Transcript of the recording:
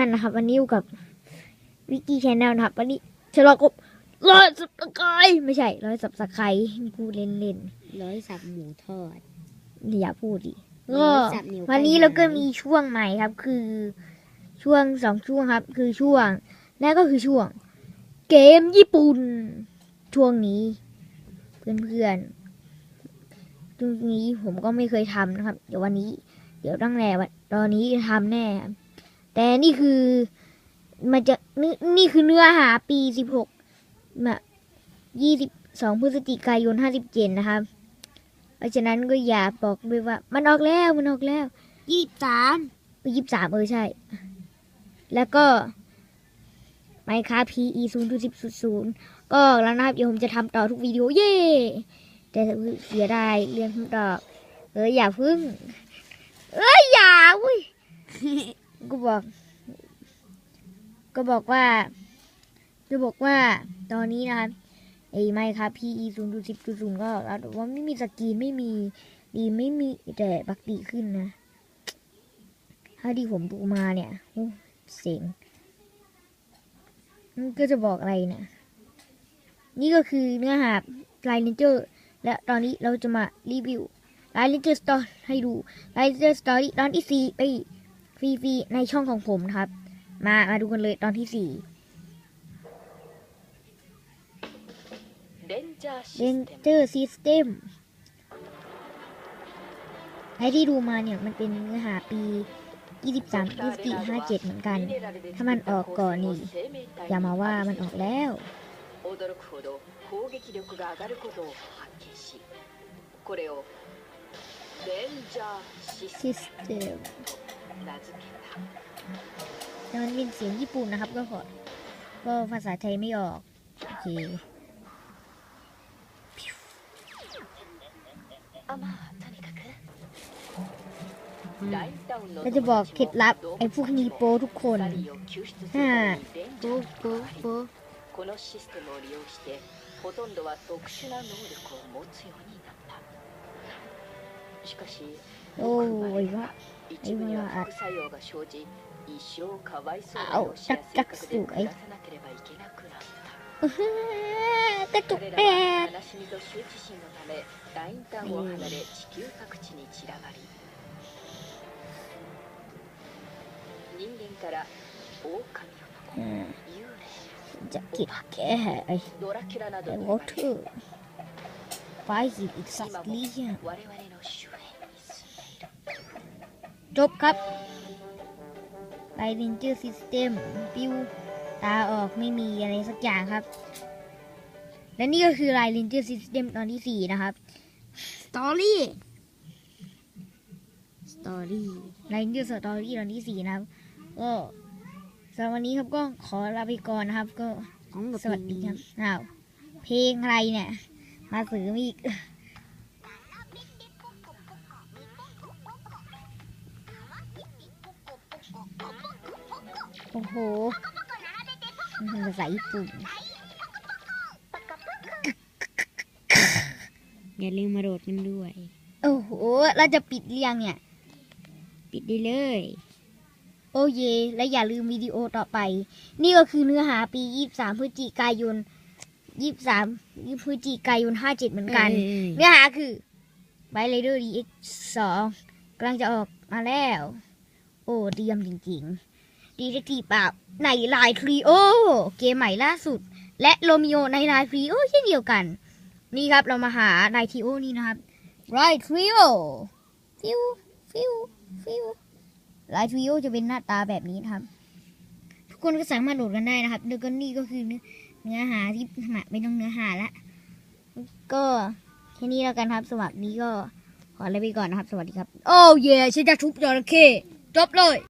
นั่นนะครับวันนี้อยู่กับวิกกี้แชนแนลนะครับ วันนี้ฉลองกบร้อยสับสไครไม่ใช่ร้อยสับสไครพูดเล่นเล่นร้อยสับหมูทอดๆอย่าพูดดิร้ก็อยสับนิ้ววันนี้ไก่เราก็ไม้มีช่วงใหม่ครับ คือช่วงสองช่วงครับ คือช่วงแรกก็คือช่วง เกมญี่ปุ่นช่วงนี้ เพื่อนๆช่วงนี้ผมก็ไม่เคยทำนะครับ เดี๋ยววันนี้ เดี๋ยวตั้งแต่วันตอนนี้ทำแน่ครับ แต่นี่คือมันจะนี่นี่คือเนื้อหาปีสิบหกมายี่สิบสองพฤศจิกายนห้าสิบเจ็ดนะครับเพราะฉะนั้นก็อย่าบอกด้วยว่า มันออกแล้วมันออกแล้วยี่สิบสามยี่สิบสามเออใช่ แล้วก็ Minecraft PE ศูนย์จุดสิบศูนย์ก็ออกแล้วนะครับ เดี๋ยวผมจะทำต่อทุกวิดีโอ เย่แต่เสียดายเรื่องทำต่อเอออย่าพึ่ง เอ้ยอย่าอุ้ย ก็บอก ก็บอกว่า จะบอกว่าตอนนี้นะครับไอ้ไม่ครับ PE ศูนย์จุดสิบจุดศูนย์ก็แล้วแต่ว่าไม่มีสกรีนไม่มีดีไม่มีแต่บักดีขึ้นนะ ถ้าที่ผมดูมาเนี่ยโอ้เสียงมันก็จะบอกอะไรเนี่ยนี่ก็คือเนื้อหาไลน์เลนเจอร์และตอนนี้เราจะมารีวิวไลน์เลนเจอร์สตอรี่ให้ดูไลน์เลนเจอร์สตอรี่ตอนที่สี่ไป ฟรีๆในช่องของผมครับ มามาดูกันเลยตอนที่สี่เ a นเจอร์ซิสเต็มไอที่ดูมาเนี่ยมันเป็นเนื้อหาปี 23 24 57 เหมือนกัน ถ้ามันออกก่อนนี่ อย่ามาว่ามันออกแล้วซิสเต็ม แต่มันเป็นเสียงญี่ปุ่นนะครับ ก็ขอ ก็ภาษาไทยไม่ออก โอเค あまあとにかくラインタウンの เราจะบอกเคล็ดลับ ไอ้พวกนีโปทุกคน 2人を救出するためにレンジャー โป๊ะ が โป๊ะ 変わり โป๊ะ このシステムを利用してほとんどは特殊な能力を持つようになったしかし โอ้ยว่า 一部には副作用が生じ一生かわいそうなロシア性格で暮らさなければいけなくなったうふー彼らは悲しみと羞恥心のためラインタウンを離れ地球各地に散らばり人間から狼男、うん、幽霊ザキラケードラキュラなどに Why he exactly? 我 จบครับไลเ a นเจอร์ซิสเต็มปิวตาออกไม่มีอะไรสักอย่างครับ และนี่ก็คือไลเ a นเจอร์ซิสเต็มตอนที่สี่นะครับสตอรี่สตอรี่ไลเ a นเจอร์สตอรี่ตอนที่สี่นะครับก็สำหรับวันนี้ครับก็ขอลาไปก่อนนะครับ ก็ของกับสวัสดีครับอ้าวเพลงอะไรเนี่ย มาสือมอีก โอ้โหมันเป็นภาษาญี่ปุ่นอย่าลืมมาโดดกันด้วย โอ้โห เราจะปิดเรียงเนี่ย ปิดได้เลย โอ้เย และอย่าลืมวิดีโอต่อไป นี่ก็คือเนื้อหาปี 23 พฤศจิกายน 23 พฤศจิกายน 57 เหมือนกันเออเนื้อหาคือไบเลเดอร์ดีเอ็กสองกำลังจะออกมาแล้ว โอ้เตรียมจริง ๆ ดีเทคทีฟแบบในไลน์ทรีโอเกมใหม่ล่าสุด และโรมิโอในไลน์ทรีโอเช่นเดียวกัน นี่ครับเรามาหาไลน์ทรีโอนี่นะครับไลน์ทรีโอฟิวฟิวฟิวไลน์ทรีโอจะเป็นหน้าตาแบบนี้นะครับ ทุกคนก็สามารถโหลดกันได้นะครับแล้วก็นี่ก็คือเนื้อหาที่ไม่ต้องเนื้อหาละก็แค่นี้แล้วกันครับสวัสดีก็ขอลาไปก่อนนะครับ สวัสดีครับ โอ้เย่ฉันจะทุบจระเข้จบเลย